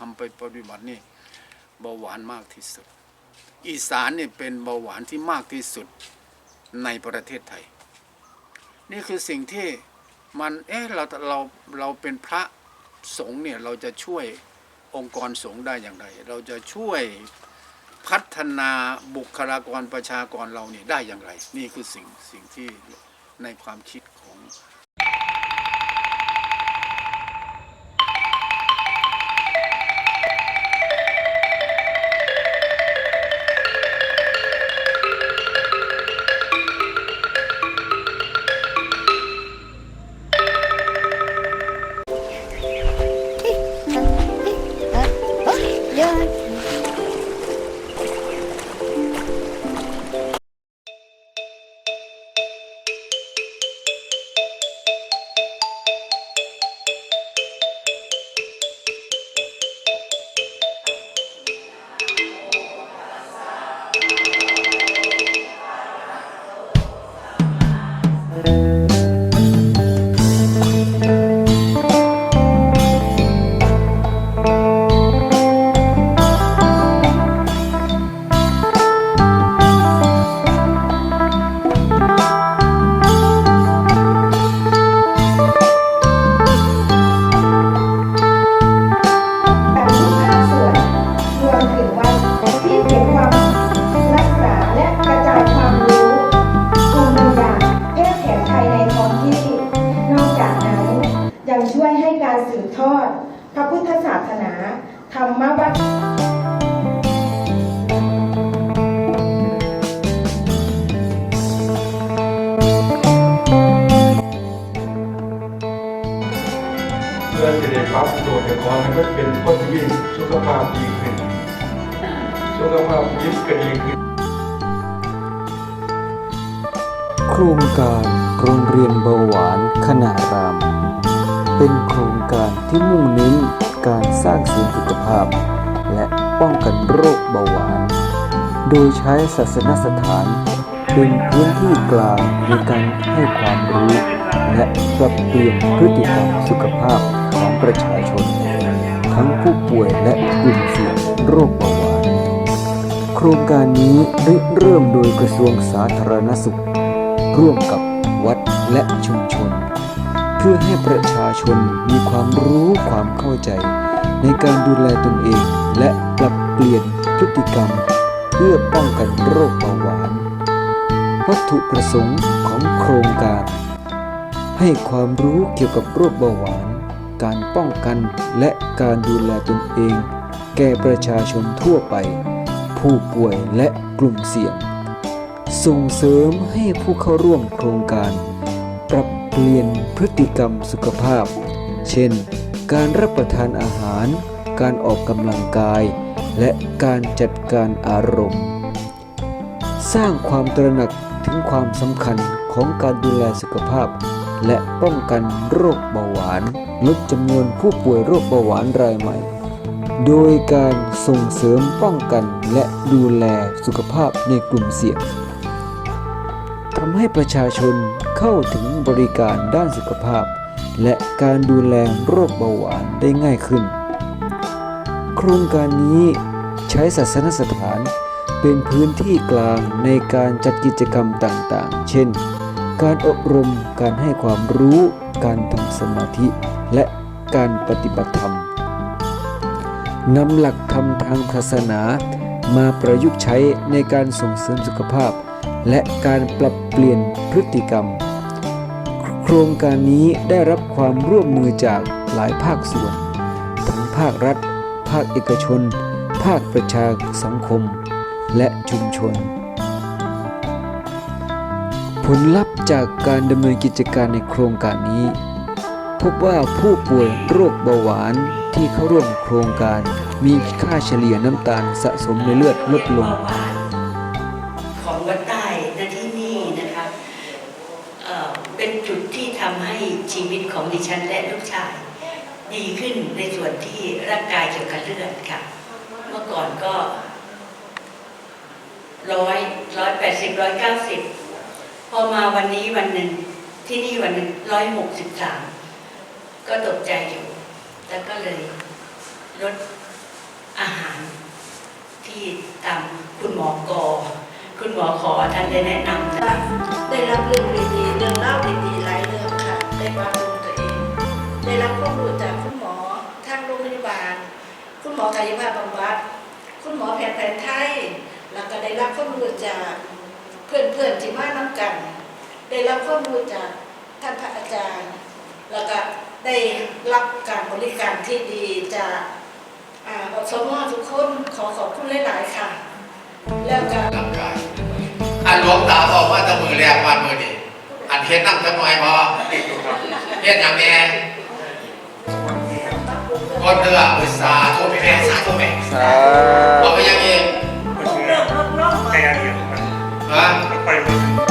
ทำไปปฏิบัตินี่เบาหวานมากที่สุด อีสานเนี่ยเป็นเบาหวานที่มากที่สุดในประเทศไทย นี่คือสิ่งที่มันเอ๊ะเราเราเราเป็นพระสงฆ์เนี่ยเราจะช่วยองค์กรสงฆ์ได้อย่างไร เราจะช่วยพัฒนาบุคลากรประชากรเราเนี่ยได้อย่างไร นี่คือสิ่งสิ่งที่ในความคิดของ แต่ก่อนมันก็เป็นคนที่มีสุขภาพดีขึ้นสุขภาพจิตก็ดีขึ้นโครงการโรงเรียนเบาหวานขนาราม เป็นโครงการที่มุ่งเน้นการสร้างเสริมสุขภาพ และป้องกันโรคเบาหวาน โดยใช้ศาสนสถานเป็นพื้นที่กลางในการให้ความรู้ และปรับเปลี่ยนพฤติกรรมสุขภาพของประชาชน ทั้งผู้ป่วยและกลุ่มเสี่ยงโรคเบาหวาน โครงการนี้ได้เริ่มโดยกระทรวงสาธารณสุข ร่วมกับวัดและชุมชน เพื่อให้ประชาชนมีความรู้ความเข้าใจ ในการดูแลตนเองและปรับเปลี่ยนพฤติกรรม เพื่อป้องกันโรคเบาหวาน วัตถุประสงค์ของโครงการ ให้ความรู้เกี่ยวกับโรคเบาหวาน การป้องกันและการดูแลตนเอง แก่ประชาชนทั่วไป ผู้ป่วยและกลุ่มเสี่ยง ส่งเสริมให้ผู้เข้าร่วมโครงการ ปรับเปลี่ยนพฤติกรรมสุขภาพ เช่น การรับประทานอาหาร การออกกำลังกาย และการจัดการอารมณ์ สร้างความตระหนักถึงความสำคัญของการดูแลสุขภาพ และป้องกันโรคเบาหวาน ลดจำนวนผู้ป่วยโรคเบาหวานรายใหม่ โดยการส่งเสริมป้องกันและดูแลสุขภาพในกลุ่มเสี่ยงทำให้ประชาชนเข้าถึงบริการด้านสุขภาพ และการดูแลโรคเบาหวานได้ง่ายขึ้น โครงการนี้ใช้ศาสนสถานเป็นพื้นที่กลางในการจัดกิจกรรมต่างๆ เช่น การอบรมการให้ความรู้ การทำสมาธิ และการปฏิบัติธรรมนำหลักธรรมทางศาสนามาประยุกต์ใช้ในการส่งเสริมสุขภาพ และการปรับเปลี่ยนพฤติกรรม โครงการนี้ได้รับความร่วมมือจากหลายภาคส่วน ทั้งภาครัฐ ภาคเอกชน ภาคประชาสังคม และชุมชน ผลลัพธ์จากการดำเนินกิจการในโครงการนี้ พบว่าผู้ป่วยโรคเบาหวานที่เข้าร่วมโครงการมีค่าเฉลี่ยน้ำตาลสะสมในเลือดลดลง ของวัดใต้ที่นี่นะคะเอ่อเป็นจุดที่ทำให้ชีวิตของดิฉันและลูกชาย ดีขึ้นในส่วนที่ร่างกายเกี่ยวกับเลือดค่ะ เมื่อก่อนก็ร้อยร้อยแปดสิบร้อยเก้าสิบ พอมาวันนี้วันหนึ่งที่นี่วันหนึ่งร้อยหกสิบสามก็ตกใจอยู่ แล้วก็เลยรสอาหารที่ตามคุณหมอกอ คุณหมอขอท่านได้แนะนำได้รับเรื่องดีๆเรื่องเล่าดีๆหลายเรื่องค่ะ ได้ปรับำรุงตัวเอง ได้รับข้อมูลจากคุณหมอทางโรงพยาบาล คุณหมอกายภาพบำบัด คุณหมอแพทย์แผนไทย แล้วก็ได้รับข้อมูลจาก เพื่อนๆที่มาน้ำกัน ได้รับข้อมูลจากท่านพระอาจารย์ แล้วก็ได้รับการบริการที่ดีจากอ่าอสมทุกคนขอขอบคุณหลายๆค่ะ แล้วก็ร่างกายอันหลวงตาบอกว่าจะมือแรกวันมือนี่อันเฮ็ดนั่งจังหน่อยพอเฮ็ดอย่างแน่คนเรืออุตสาห์โทษแม่สาธุแม่สา 来换一双